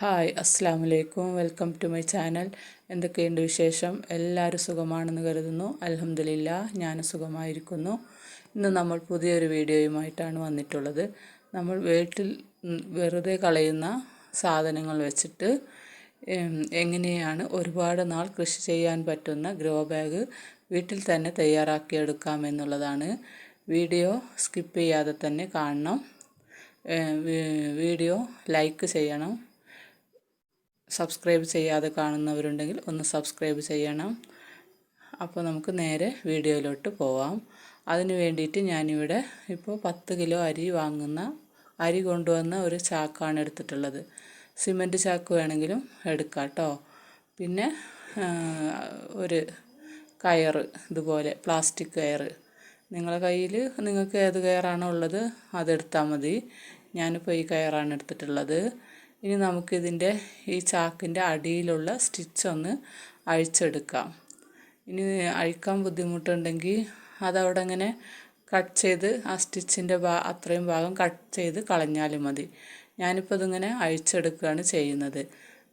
Hi അസ്സാം വലൈക്കും welcome to my channel എന്തൊക്കെയുണ്ട് വിശേഷം? എല്ലാവരും സുഖമാണെന്ന് കരുതുന്നു. അലഹമില്ല ഞാൻ സുഖമായിരിക്കുന്നു. ഇന്ന് നമ്മൾ പുതിയൊരു വീഡിയോയുമായിട്ടാണ് വന്നിട്ടുള്ളത്. നമ്മൾ വീട്ടിൽ വെറുതെ കളയുന്ന സാധനങ്ങൾ വെച്ചിട്ട് എങ്ങനെയാണ് ഒരുപാട് നാൾ കൃഷി ചെയ്യാൻ പറ്റുന്ന ഗ്രോ ബാഗ് വീട്ടിൽ തന്നെ തയ്യാറാക്കിയെടുക്കാമെന്നുള്ളതാണ് വീഡിയോ സ്കിപ്പ് ചെയ്യാതെ തന്നെ കാണണം. വീഡിയോ ലൈക്ക് ചെയ്യണം. സബ്സ്ക്രൈബ് ചെയ്യാതെ കാണുന്നവരുണ്ടെങ്കിൽ ഒന്ന് സബ്സ്ക്രൈബ് ചെയ്യണം. അപ്പോൾ നമുക്ക് നേരെ വീഡിയോയിലോട്ട് പോവാം. അതിന് വേണ്ടിയിട്ട് ഞാനിവിടെ ഇപ്പോൾ പത്ത് കിലോ അരി വാങ്ങുന്ന അരി കൊണ്ടുവന്ന ഒരു ചാക്കാണ് എടുത്തിട്ടുള്ളത്. സിമന്റ് ചാക്ക് വേണമെങ്കിലും എടുക്കാം കേട്ടോ. പിന്നെ ഒരു കയറ് ഇതുപോലെ പ്ലാസ്റ്റിക് കയറ് നിങ്ങളുടെ കയ്യിൽ നിങ്ങൾക്ക് ഏത് കയറാണോ ഉള്ളത് അതെടുത്താൽ മതി. ഞാനിപ്പോൾ ഈ കയറാണ് എടുത്തിട്ടുള്ളത്. ഇനി നമുക്കിതിന്റെ ഈ ചാക്കിന്റെ അടിയിലുള്ള സ്റ്റിച്ച് ഒന്ന് അഴിച്ചെടുക്കാം. ഇനി അഴിക്കാൻ ബുദ്ധിമുട്ടുണ്ടെങ്കിൽ അതവിടെ അങ്ങനെ കട്ട് ചെയ്ത് ആ സ്റ്റിച്ചിന്റെ ഭാ അത്രയും ഭാഗം കട്ട് ചെയ്ത് കളഞ്ഞാലും മതി. ഞാനിപ്പോൾ ഇതിങ്ങനെ അഴിച്ചെടുക്കുകയാണ് ചെയ്യുന്നത്.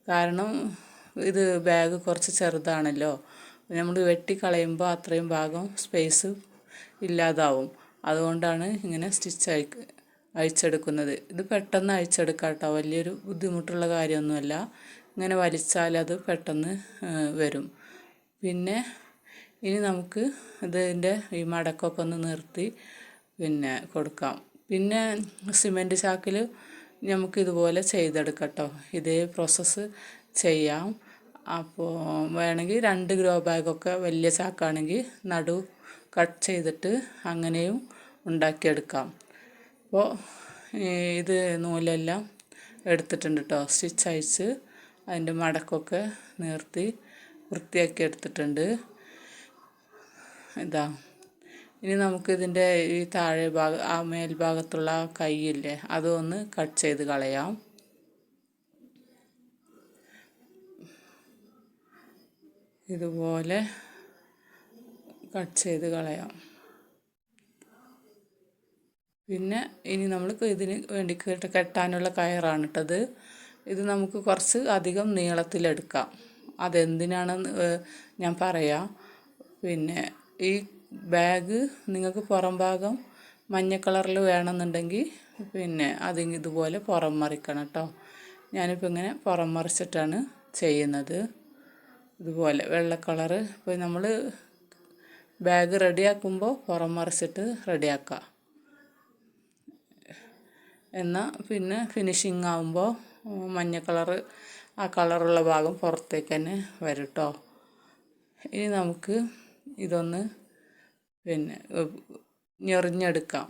കാരണം ഇത് ബാഗ് കുറച്ച് ചെറുതാണല്ലോ. നമ്മൾ വെട്ടിക്കളയുമ്പോൾ അത്രയും ഭാഗം സ്പേസ് ഇല്ലാതാവും. അതുകൊണ്ടാണ് ഇങ്ങനെ സ്റ്റിച്ച് അഴിക്ക് അഴിച്ചെടുക്കുന്നത്. ഇത് പെട്ടെന്ന് അഴിച്ചെടുക്കാം കേട്ടോ വലിയൊരു ബുദ്ധിമുട്ടുള്ള കാര്യമൊന്നുമല്ല. ഇങ്ങനെ വലിച്ചാൽ അത് പെട്ടെന്ന് വരും. പിന്നെ ഇനി നമുക്ക് ഇതിന്റെ ഈ മടക്കൊക്കെ ഒന്ന് നിർത്തി പിന്നെ കൊടുക്കാം. പിന്നെ സിമന്റ് ചാക്കിൽ നമുക്ക് ഇതുപോലെ ചെയ്തെടുക്കട്ടോ. കേട്ടോ ഇതേ പ്രോസസ്സ് ചെയ്യാം. അപ്പോൾ വേണമെങ്കിൽ രണ്ട് ഗ്രോ ബാഗൊക്കെ വലിയ ചാക്കാണെങ്കിൽ നടു കട്ട് ചെയ്തിട്ട് അങ്ങനെയും ഉണ്ടാക്കിയെടുക്കാം. അപ്പോൾ ഇത് നൂലെല്ലാം എടുത്തിട്ടുണ്ട് കേട്ടോ സ്റ്റിച്ച് അയച്ച് അതിന്റെ മടക്കൊക്കെ നിർത്തി വൃത്തിയാക്കി എടുത്തിട്ടുണ്ട്. ഇതാ. ഇനി നമുക്ക് ഇതിന്റെ ഈ താഴെ ഭാഗം ആ മേൽഭാഗത്തുള്ള കൈയില്ലേ അതൊന്ന് കട്ട് ചെയ്ത് കളയാം. ഇതുപോലെ കട്ട് ചെയ്ത് കളയാം. പിന്നെ ഇനി നമ്മൾ ഇതിന് വേണ്ടി കേട്ട് കെട്ടാനുള്ള കയറാണ് ഇട്ടത് ഇത് നമുക്ക് കുറച്ച് അധികം നീളത്തിലെടുക്കാം. അതെന്തിനാണെന്ന് ഞാൻ പറയാം. പിന്നെ ഈ ബാഗ് നിങ്ങൾക്ക് പുറം ഭാഗം മഞ്ഞ കളറിൽ വേണമെന്നുണ്ടെങ്കിൽ പിന്നെ അത് ഇതുപോലെ പുറം മറിക്കണം കേട്ടോ ഞാനിപ്പോൾ ഇങ്ങനെ പുറം മറിച്ചിട്ടാണ് ചെയ്യുന്നത്. ഇതുപോലെ വെള്ള കളറ്. ഇപ്പോൾ നമ്മൾ ബാഗ് റെഡിയാക്കുമ്പോൾ പുറം മറിച്ചിട്ട് റെഡിയാക്കാം. എന്നാൽ പിന്നെ ഫിനിഷിങ് ആകുമ്പോൾ മഞ്ഞ കളറ് ആ കളറുള്ള ഭാഗം പുറത്തേക്ക് തന്നെ വരും കേട്ടോ ഇനി നമുക്ക് ഇതൊന്ന് പിന്നെ ഞെറിഞ്ഞെടുക്കാം.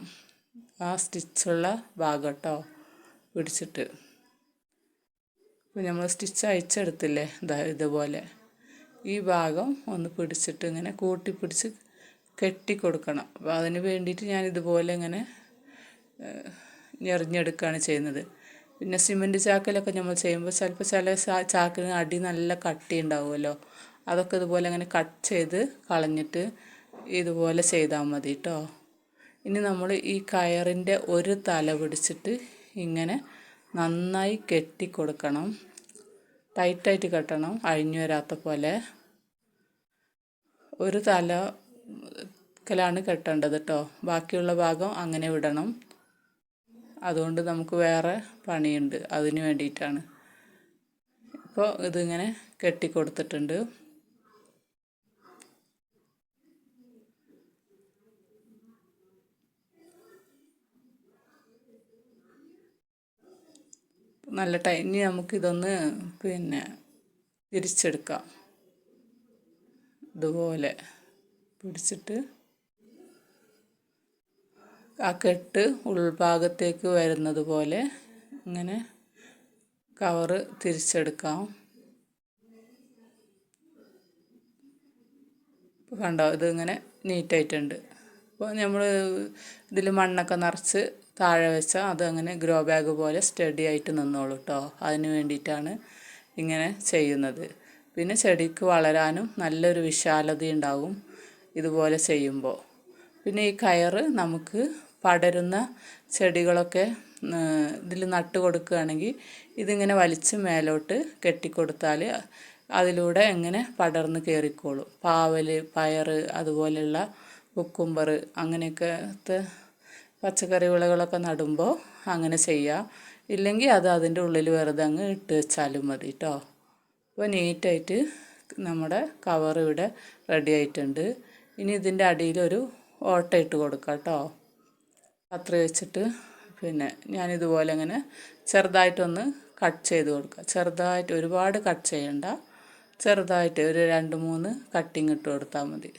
ആ സ്റ്റിച്ചുള്ള ഭാഗം കേട്ടോ പിടിച്ചിട്ട്. നമ്മൾ സ്റ്റിച്ച് അയച്ചെടുത്തില്ലേ ഇതാ ഇതുപോലെ. ഈ ഭാഗം ഒന്ന് പിടിച്ചിട്ട് ഇങ്ങനെ കൂട്ടി പിടിച്ച് കെട്ടി അപ്പോൾ അതിന് വേണ്ടിയിട്ട് ഞാൻ ഇതുപോലെ ഇങ്ങനെ ഞെറിഞ്ഞെടുക്കുകയാണ് ചെയ്യുന്നത്. പിന്നെ സിമന്റ് ചാക്കിലൊക്കെ നമ്മൾ ചെയ്യുമ്പോൾ ചിലപ്പോൾ ചില ചാക്കിന് അടി നല്ല കട്ടി ഉണ്ടാവുമല്ലോ അതൊക്കെ ഇതുപോലെ അങ്ങനെ കട്ട് ചെയ്ത് കളഞ്ഞിട്ട് ഇതുപോലെ ചെയ്താൽ മതി കേട്ടോ ഇനി നമ്മൾ ഈ കയറിന്റെ ഒരു തല പിടിച്ചിട്ട് ഇങ്ങനെ നന്നായി കെട്ടി കൊടുക്കണം. ടൈറ്റായിട്ട് കെട്ടണം അഴിഞ്ഞു വരാത്ത പോലെ. ഒരു തല ക്കലാണ് കെട്ടേണ്ടത് കേട്ടോ ബാക്കിയുള്ള ഭാഗം അങ്ങനെ വിടണം. അതുകൊണ്ട് നമുക്ക് വേറെ പണിയുണ്ട്. അതിന് വേണ്ടിയിട്ടാണ്. ഇപ്പോൾ ഇതിങ്ങനെ കെട്ടിക്കൊടുത്തിട്ടുണ്ട്. നല്ല ടൈം ഇനി നമുക്കിതൊന്ന് പിന്നെ തിരിച്ചെടുക്കാം. ഇതുപോലെ പിടിച്ചിട്ട് ആ കെട്ട് ഉൾഭാഗത്തേക്ക് വരുന്നത് പോലെ ഇങ്ങനെ കവറ് തിരിച്ചെടുക്കാം. കണ്ടോ ഇതിങ്ങനെ നീറ്റായിട്ടുണ്ട് അപ്പോൾ നമ്മൾ ഇതിൽ മണ്ണൊക്കെ നിറച്ച് താഴെ വെച്ചാൽ അതങ്ങനെ ഗ്രോ ബാഗ് പോലെ സ്റ്റഡി ആയിട്ട് നിന്നോളൂ കേട്ടോ അതിന് വേണ്ടിയിട്ടാണ് ഇങ്ങനെ ചെയ്യുന്നത്. പിന്നെ ചെടിക്ക് വളരാനും നല്ലൊരു വിശാലത ഇതുപോലെ ചെയ്യുമ്പോൾ പിന്നെ ഈ കയറ് നമുക്ക് പടരുന്ന ചെടികളൊക്കെ ഇതിൽ നട്ട് കൊടുക്കുകയാണെങ്കിൽ ഇതിങ്ങനെ വലിച്ച് മേലോട്ട് കെട്ടിക്കൊടുത്താൽ അതിലൂടെ എങ്ങനെ പടർന്ന് കയറിക്കോളും. പാവൽ പയർ അതുപോലെയുള്ള കുക്കുംബർ അങ്ങനെയൊക്കെ പച്ചക്കറി വിളകളൊക്കെ നടുമ്പോൾ അങ്ങനെ ചെയ്യാം. ഇല്ലെങ്കിൽ അത് അതിന്റെ ഉള്ളിൽ വെറുതെ അങ്ങ് ഇട്ട് വെച്ചാലും മതി കേട്ടോ അപ്പോൾ നീറ്റായിട്ട് നമ്മുടെ കവർ ഇവിടെ റെഡി ആയിട്ടുണ്ട്. ഇനി ഇതിന്റെ അടിയിലൊരു ഓട്ട ഇട്ട് കൊടുക്കാം കേട്ടോ. അത്ര വെച്ചിട്ട് പിന്നെ ഞാനിതുപോലെ ഇങ്ങനെ ചെറുതായിട്ടൊന്ന് കട്ട് ചെയ്ത് കൊടുക്കുക. ചെറുതായിട്ട് ഒരുപാട് കട്ട് ചെയ്യണ്ട. ചെറുതായിട്ട് ഒരു രണ്ട് മൂന്ന് കട്ടിങ് ഇട്ട് കൊടുത്താൽ മതി.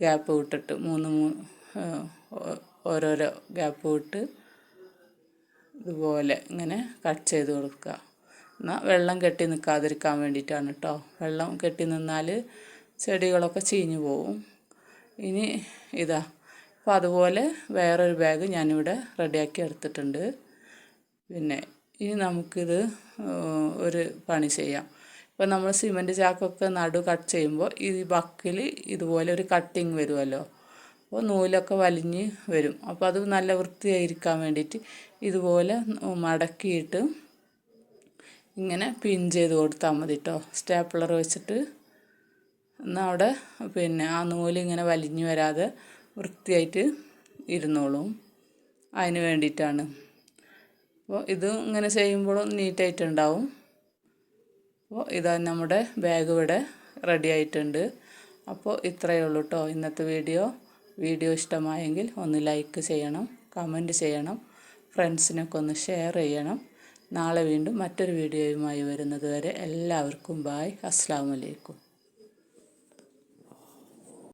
ഗ്യാപ്പ് വിട്ടിട്ട് മൂന്ന് മൂന്ന് ഓരോരോ ഗ്യാപ്പ് വിട്ട് ഇതുപോലെ ഇങ്ങനെ കട്ട് ചെയ്ത് കൊടുക്കുക. എന്നാൽ വെള്ളം കെട്ടി നിൽക്കാതിരിക്കാൻ വേണ്ടിയിട്ടാണ് കേട്ടോ. വെള്ളം കെട്ടി നിന്നാൽ ചെടികളൊക്കെ ചീഞ്ഞു പോവും. ഇനി ഇതാ അപ്പോൾ അതുപോലെ വേറൊരു ബാഗ് ഞാനിവിടെ റെഡിയാക്കി എടുത്തിട്ടുണ്ട്. പിന്നെ ഇനി നമുക്കിത് ഒരു പണി ചെയ്യാം. ഇപ്പോൾ നമ്മൾ സിമന്റ് ചാക്കൊക്കെ നടു കട്ട് ചെയ്യുമ്പോൾ ഈ ബക്കിൽ ഇതുപോലെ ഒരു കട്ടിങ് വരുമല്ലോ അപ്പോൾ നൂലൊക്കെ വലിഞ്ഞ് വരും. അപ്പോൾ അത് നല്ല വൃത്തിയായിരിക്കാൻ വേണ്ടിയിട്ട് ഇതുപോലെ മടക്കിയിട്ട് ഇങ്ങനെ പിൻ ചെയ്ത് കൊടുത്താൽ മതി കേട്ടോ സ്റ്റാപ്ലർ വെച്ചിട്ട് എന്നാൽ അവിടെ പിന്നെ ആ നൂലിങ്ങനെ വലിഞ്ഞു വരാതെ വൃത്തിയായിട്ട് ഇരുന്നോളും. അതിന് വേണ്ടിയിട്ടാണ്. അപ്പോൾ ഇത് ഇങ്ങനെ ചെയ്യുമ്പോഴും നീറ്റായിട്ടുണ്ടാവും. അപ്പോൾ ഇതാ നമ്മുടെ ബാഗ് ഇവിടെ റെഡി ആയിട്ടുണ്ട്. അപ്പോൾ ഇത്രയേ ഉള്ളൂ കേട്ടോ ഇന്നത്തെ വീഡിയോ വീഡിയോ ഇഷ്ടമായെങ്കിൽ ഒന്ന് ലൈക്ക് ചെയ്യണം കമന്റ് ചെയ്യണം ഫ്രണ്ട്സിനൊക്കെ ഒന്ന് ഷെയർ ചെയ്യണം. നാളെ വീണ്ടും മറ്റൊരു വീഡിയോയുമായി വരുന്നത് വരെ എല്ലാവർക്കും ബായ് അസ്സാം